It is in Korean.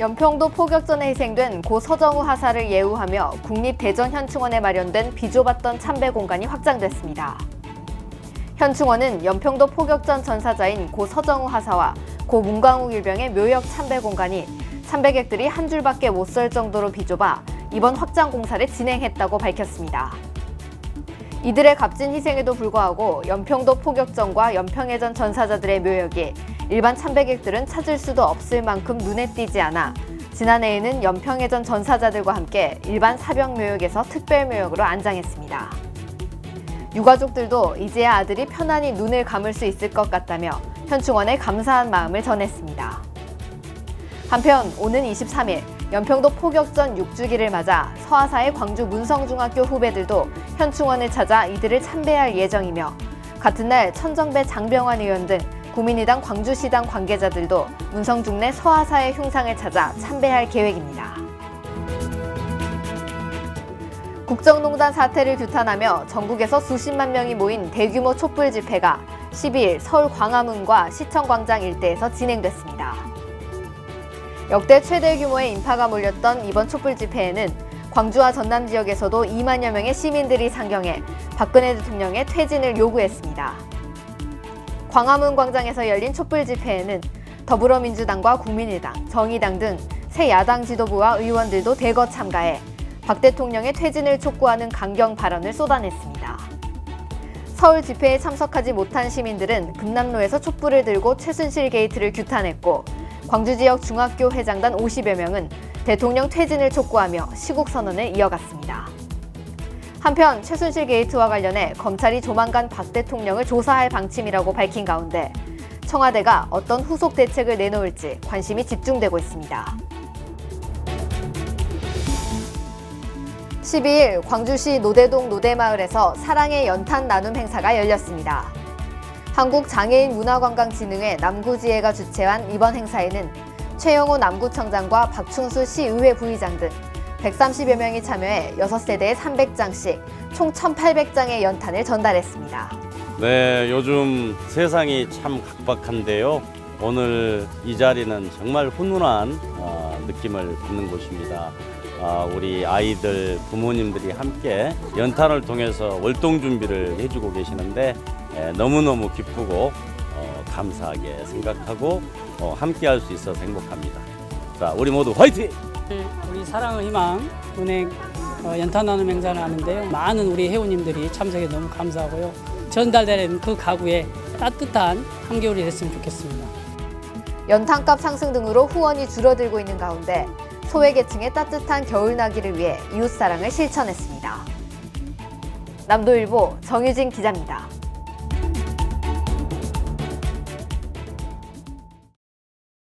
연평도 포격전에 희생된 고 서정우 하사를 예우하며 국립대전현충원에 마련된 비좁았던 참배 공간이 확장됐습니다. 현충원은 연평도 포격전 전사자인 고 서정우 하사와 고 문광욱 일병의 묘역 참배 공간이 참배객들이 한 줄밖에 못 설 정도로 비좁아 이번 확장 공사를 진행했다고 밝혔습니다. 이들의 값진 희생에도 불구하고 연평도 포격전과 연평해전 전사자들의 묘역이 일반 참배객들은 찾을 수도 없을 만큼 눈에 띄지 않아 지난해에는 연평해전 전사자들과 함께 일반 사병 묘역에서 특별 묘역으로 안장했습니다. 유가족들도 이제야 아들이 편안히 눈을 감을 수 있을 것 같다며 현충원에 감사한 마음을 전했습니다. 한편 오는 23일 연평도 포격전 6주기를 맞아 서하사의 광주 문성중학교 후배들도 현충원을 찾아 이들을 참배할 예정이며 같은 날 천정배 장병환 의원 등 국민의당 광주시당 관계자들도 문성중 내 서하사의 흉상을 찾아 참배할 계획입니다. 국정농단 사태를 규탄하며 전국에서 수십만 명이 모인 대규모 촛불 집회가 12일 서울 광화문과 시청광장 일대에서 진행됐습니다. 역대 최대 규모의 인파가 몰렸던 이번 촛불 집회에는 광주와 전남 지역에서도 2만여 명의 시민들이 상경해 박근혜 대통령의 퇴진을 요구했습니다. 광화문 광장에서 열린 촛불 집회에는 더불어민주당과 국민의당, 정의당 등 새 야당 지도부와 의원들도 대거 참가해 박 대통령의 퇴진을 촉구하는 강경 발언을 쏟아냈습니다. 서울 집회에 참석하지 못한 시민들은 금남로에서 촛불을 들고 최순실 게이트를 규탄했고 광주 지역 중학교 회장단 50여 명은 대통령 퇴진을 촉구하며 시국 선언을 이어갔습니다. 한편 최순실 게이트와 관련해 검찰이 조만간 박 대통령을 조사할 방침이라고 밝힌 가운데 청와대가 어떤 후속 대책을 내놓을지 관심이 집중되고 있습니다. 12일 광주시 노대동 노대마을에서 사랑의 연탄 나눔 행사가 열렸습니다. 한국장애인문화관광진흥회 남구지회가 주최한 이번 행사에는 최영호 남구청장과 박충수 시의회 부의장 등 130여 명이 참여해 6세대에 300장씩 총 1,800장의 연탄을 전달했습니다. 네, 요즘 세상이 참 각박한데요. 오늘 이 자리는 정말 훈훈한 어, 느낌을 받는 곳입니다. 아, 우리 아이들, 부모님들이 함께 연탄을 통해서 월동 준비를 해주고 계시는데 에, 너무너무 기쁘고 어, 감사하게 생각하고 어, 함께 할 수 있어서 행복합니다. 자, 우리 모두 화이팅! 우리 사랑의 희망 은행 어, 연탄 나눔 행사를 하는데요. 많은 우리 회원님들이 참석해 너무 감사하고요. 전달되는 그 가구에 따뜻한 한겨울이 됐으면 좋겠습니다. 연탄값 상승 등으로 후원이 줄어들고 있는 가운데 소외계층의 따뜻한 겨울나기를 위해 이웃사랑을 실천했습니다. 남도일보 정유진 기자입니다.